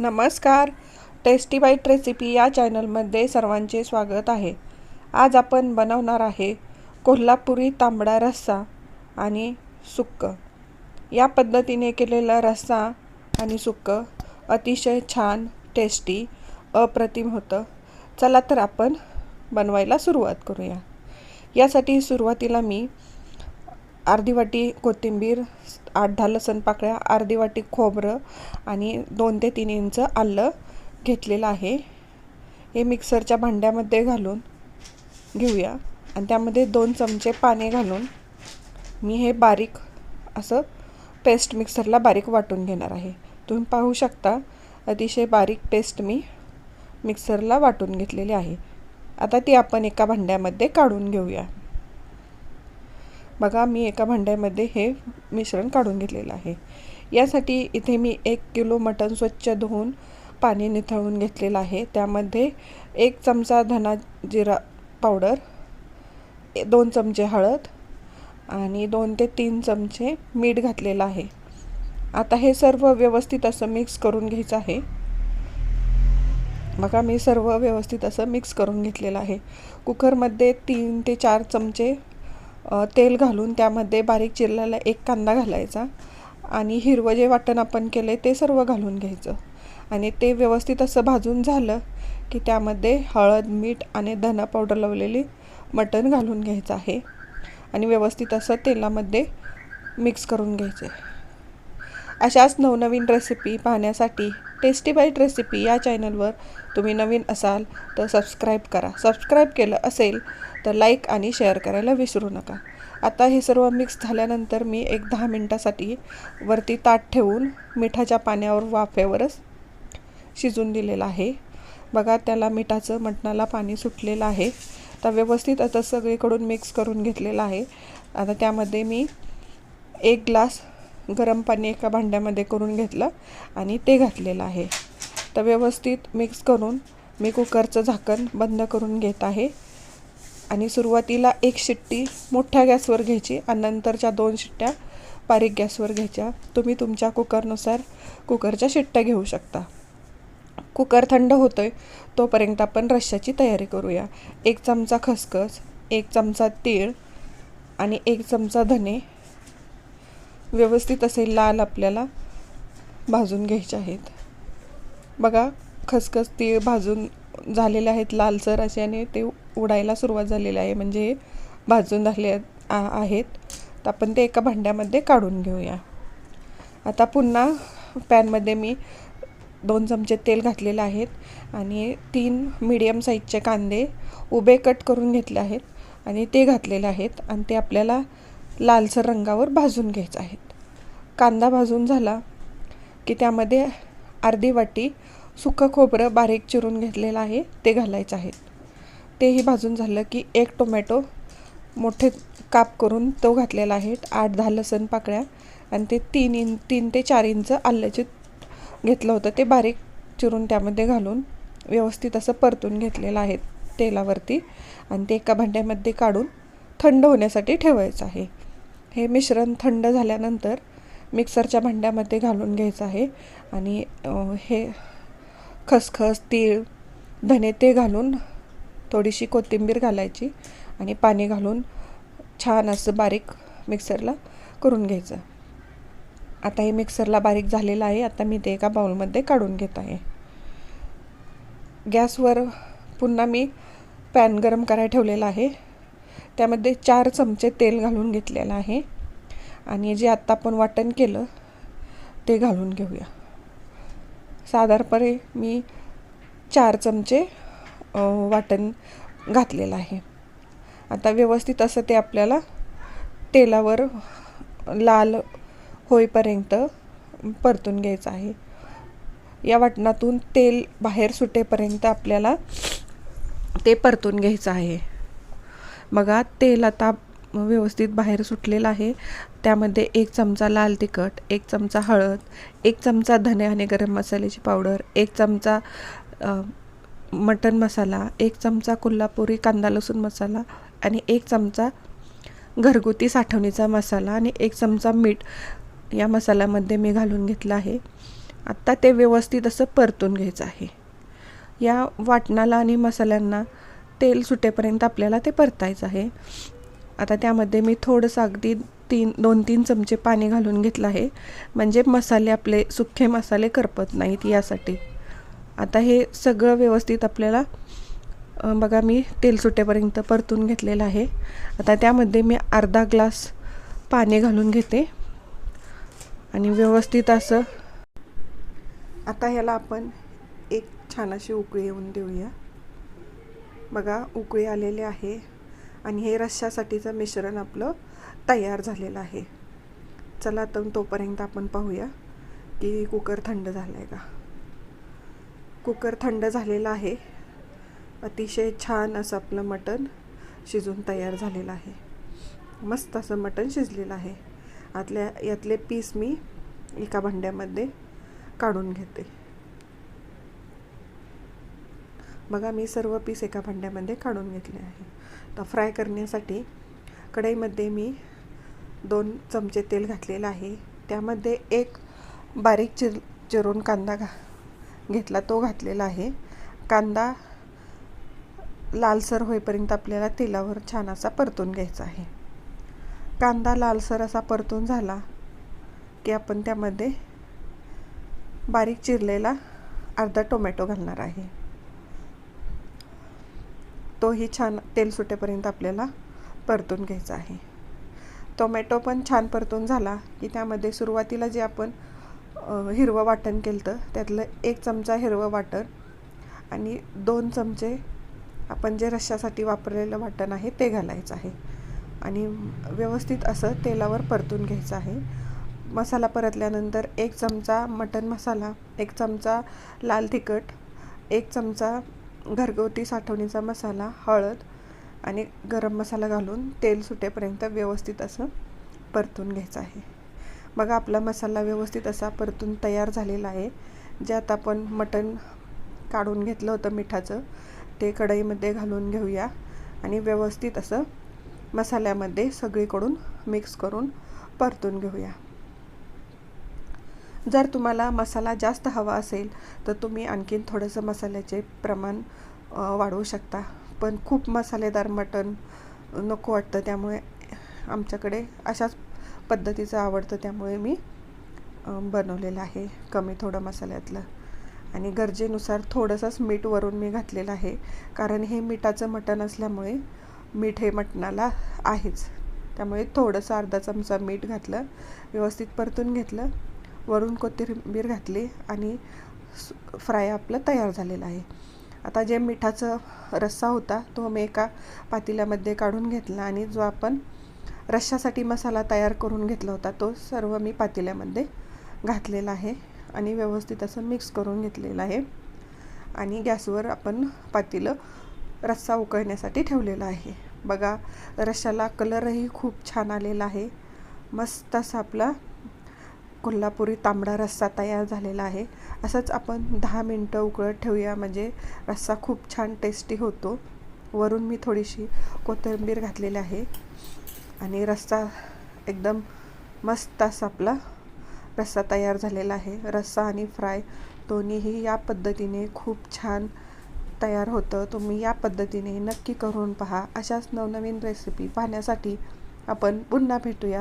नमस्कार. Tasty bite recipe या चॅनलमध्ये सर्वांचे स्वागत आहे. आज आपण बनवणार आहे कोल्हापुरी तांबडा रस्सा आणि सुक्क. या पद्धतीने केलेला रस्सा आणि सुक्क अतिशय छान टेस्टी अप्रतिम होतं. चला तर आपण बनवायला सुरुवात करूया. यासाठी सुरुवातीला मी अर्धी वाटी कोथिंबीर आठ दहा लसण पाकळ्या अर्धी वाटी खोबरं आणि दोन ते तीन इंच आलं घेतलेलं आहे. हे मिक्सरच्या भांड्यामध्ये घालून घेऊया. आणि त्यामध्ये दोन चमचे पाणी घालून मी हे बारीक असं पेस्ट मिक्सरला बारीक वाटून घेणार आहे. तुम्ही पाहू शकता अतिशय बारीक पेस्ट मी मिक्सरला वाटून घेतलेली आहे. आता ती आपण एका भांड्यामध्ये काढून घेऊया. बघा मी एका भांड्यामध्ये हे मिश्रण काढून घेतलेलं आहे. यासाठी इथे मी एक किलो मटण स्वच्छ धुवून पाणी निथळून घेतलेलं आहे. त्यामध्ये एक चमचा धना जिरा पावडर दोन चमचे हळद आणि दोन ते तीन चमचे मीठ घातलेलं आहे. आता हे सर्व व्यवस्थित असं मिक्स करून घ्यायचं आहे. बघा मी सर्व व्यवस्थित असं मिक्स करून घेतलेलं आहे. कुकरमध्ये तीन ते चार चमचे तेल घालून त्यामध्ये बारीक चिरलेला एक कांदा घालायचा आणि हिरवं जे वाटण आपण केलं आहे ते सर्व घालून घ्यायचं. आणि ते व्यवस्थित असं भाजून झालं की त्यामध्ये हळद मीठ आणि धना पावडर लावलेली मटण घालून घ्यायचं आहे. आणि व्यवस्थित असं तेलामध्ये मिक्स करून घ्यायचे. अशाच नवनवीन रेसिपी पाहण्यासाठी टेस्टी बाईट रेसिपी या चॅनलवर तुम्ही नवीन असाल तर सबस्क्राईब करा. सबस्क्राईब केलं असेल तर लाईक आणि शेअर करायला विसरू नका. आता हे सर्व मिक्स झाल्यानंतर मी एक दहा मिनटासाठी वरती ताट ठेवून मिठाच्या पाण्यावर वाफेवरच शिजून दिलेलं आहे. बघा त्याला मिठाचं मटणाला पाणी सुटलेलं आहे. तर व्यवस्थित आता सगळीकडून मिक्स करून घेतलेलं आहे. आता त्यामध्ये मी एक ग्लास गरम पाणी एका भांड्यामध्ये करून घेतलं आणि ते घातलेलं आहे. तर व्यवस्थित मिक्स करून मी कुकरचं झाकण बंद करून घेत आहे. आणि सुरुवातीला एक शिट्टी मोठ्या गॅसवर घ्यायची आणि नंतरच्या दोन शिट्ट्या बारीक गॅसवर घ्यायच्या. तुम्ही तुमच्या कुकरनुसार कुकरच्या शिट्ट्या घेऊ शकता. कुकर थंड होतो आहे तोपर्यंत आपण रश्श्याची तयारी करूया. एक चमचा खसखस एक चमचा तीळ आणि एक चमचा धने व्यवस्थित असे लाल आपल्याला भाजून घ्यायचे आहेत. बघा खसखस तीळ भाजून झालेले आहेत लालसर असे आणि ते उडायला सुरुवात झालेली आहे. म्हणजे भाजून झाले आहेत तर आपण ते एका भांड्यामध्ये काढून घेऊया. आता पुन्हा पॅनमध्ये मी दोन चमचे तेल घातलेले आहेत आणि तीन मीडियम साईजचे कांदे उभे कट करून घेतले आहेत आणि ते घातलेले आहेत आणि ते आपल्याला लालसर रंगावर भाजून घ्यायचं आहेत कांदा भाजून झाला की त्यामध्ये अर्धी वाटी सुकं खोबरं बारीक चिरून घेतलेलं आहे ते घालायचं आहे. तेही भाजून झालं की एक टोमॅटो मोठे काप करून तो घातलेला आहे आठ दहा लसण पाकळ्या आणि ते तीन इंच तीन ते चार इंच आल्याचे घेतलं होतं ते बारीक चिरून त्यामध्ये घालून व्यवस्थित असं परतून घेतलेलं आहे तेलावरती आणि ते एका भांड्यामध्ये काढून थंड होण्यासाठी ठेवायचं आहे. हे मिश्रण थंड झाल्यानंतर मिक्सरच्या भांड्यामध्ये घालून घ्यायचं आहे. आणि हे खसखस तीळ धने ते घालून थोडीशी कोथिंबीर घालायची आणि पाणी घालून छान असं बारीक मिक्सरला करून घ्यायचं. आता हे मिक्सरला बारीक झालेलं आहे. आता मी ते एका बाउलमध्ये काढून घेत आहे. गॅसवर पुन्हा मी पॅन गरम करायला ठेवलेला आहे. त्यामध्ये चार चमचे तेल घालून घेतलेलं आहे. आणि जे आत्ता आपण वाटण केलं ते घालून घेऊया. साधारणपणे मी चार चमचे वाटण घातलेलं आहे. आता व्यवस्थित असं ते आपल्याला तेलावर लाल होईपर्यंत परतून घ्यायचं आहे. या वाटणातून तेल बाहेर सुटेपर्यंत आपल्याला ते परतून घ्यायचं आहे. बघा तेल आता व्यवस्थित बाहेर सुटलेलं आहे. त्यामध्ये एक चमचा लाल तिखट एक चमचा हळद एक चमचा धने आणि गरम मसाल्याची पावडर एक चमचा मटन मसाला एक चमचा कोल्हापुरी कांदा लसूण मसाला आणि एक चमचा घरगुती साठवणीचा मसाला आणि एक चमचा मीठ या मसाल्यामध्ये मी घालून घेतला आहे. आत्ता ते व्यवस्थित असं परतून घ्यायचं आहे. या वाटणाला आणि मसाल्यांना तेल सुटेपर्यंत आपल्याला ते परतायचं आहे. आता त्यामध्ये मी थोडंसं अगदी तीन दोन तीन चमचे पाणी घालून घेतलं आहे. म्हणजे मसाले आपले सुखे मसाले करपत नाहीत यासाठी. आता हे सगळं व्यवस्थित आपल्याला बघा मी तेल सुटेपर्यंत परतून घेतलेलं आहे. आता त्यामध्ये मी अर्धा ग्लास पाणी घालून घेते. आणि व्यवस्थित असं आता ह्याला आपण एक छान अशी उकळी येऊन देऊया. बघा उकळी आलेले आहे. आणि हे रश्श्यासाठीचं मिश्रण आपलं तयार झालेलं आहे. चला तर तोपर्यंत आपण पाहूया की कुकर थंड झाला आहे का. कुकर थंड झालेला आहे. अतिशय छान असं आपलं मटण शिजून तयार झालेलं आहे. मस्त असं मटण शिजलेलं आहे. आतल्या यातले पीस मी एका भांड्यामध्ये काढून घेते. बघा मी सर्व पीस एका भांड्यामध्ये काढून घेतले आहे. तर फ्राय करण्यासाठी कढईमध्ये मी दोन चमचे तेल घातलेलं आहे. त्यामध्ये एक बारीक चिर चिरून कांदा घा घेतला तो घातलेला आहे. कांदा लालसर होईपर्यंत आपल्याला तेलावर छान असा परतून घ्यायचा आहे. कांदा लालसर असा परतून झाला की आपण त्यामध्ये बारीक चिरलेला अर्धा टोमॅटो घालणार आहे. तोही छान तेल सुटेपर्यंत आपल्याला परतून घ्यायचा आहे. टोमॅटो पण छान परतून झाला की त्यामध्ये सुरुवातीला जे आपण हिरवं वाटण केलं होतं त्यातलं एक चमचा हिरवं वाटण आणि दोन चमचे आपण जे रश्श्यासाठी वापरलेलं वाटण आहे ते घालायचं आहे. आणि व्यवस्थित असं तेलावर परतून घ्यायचं आहे. मसाला परतल्यानंतर एक चमचा मटन मसाला एक चमचा लाल तिखट एक चमचा घरगुती साठवणीचा मसाला हळद आणि गरम मसाला घालून तेल सुटेपर्यंत व्यवस्थित असं परतून घ्यायचं आहे. बघा आपला मसाला व्यवस्थित असा परतून तयार झालेला आहे. ज्यात आपण मटण काढून घेतलं होतं मिठाचं ते कढईमध्ये घालून घेऊया आणि व्यवस्थित असं मसाल्यामध्ये सगळीकडून मिक्स करून परतून घेऊया. जर तुम्हाला मसाला जास्त हवा असेल तर तुम्ही आणखीन थोडंसं मसाल्याचे प्रमाण वाढवू शकता. पण खूप मसालेदार मटण नको वाटतं त्यामुळे आमच्याकडे अशाच पद्धतीचं आवडतं त्यामुळे मी बनवलेलं आहे कमी थोडं मसाल्यातलं. आणि गरजेनुसार थोडंसंच मीठ वरून मी घातलेलं आहे कारण हे मिठाचं मटण असल्यामुळे मीठ हे मटणाला आहेच. त्यामुळे थोडंसं अर्धा चमचा मीठ घातलं व्यवस्थित परतून घेतलं वरून कोथिंबीर घातली आणि फ्राय आपलं तयार झालेलं आहे. आता जे मिठाचं रस्सा होता तो मी एका पातेल्यामध्ये काढून घेतला आणि जो आपण रश्श्यासाठी मसाला तयार करून घेतला होता तो सर्व मी पातेल्यामध्ये घातलेला आहे आणि व्यवस्थित असं मिक्स करून घेतलेलं आहे. आणि गॅसवर आपण पातेलं रस्सा उकळण्यासाठी ठेवलेला आहे. बघा रश्श्याला कलरही खूप छान आलेला आहे. मस्त असा आपला कोल्हापुरी तांबडा रस्सा तयार झालेला आहे. असंच आपण दहा मिनटं उकळत ठेवूया. म्हणजे रस्सा खूप छान टेस्टी होतो. वरून मी थोडीशी कोथिंबीर घातलेली आहे. आणि रस्सा एकदम मस्त असा आपला रस्सा तयार झालेला आहे. रस्सा आणि फ्राय दोन्हीही या पद्धतीने खूप छान तयार होतं. तुम्ही या पद्धतीने नक्की करून पहा. अशाच नवनवीन रेसिपी पाहण्यासाठी आपण पुन्हा भेटूया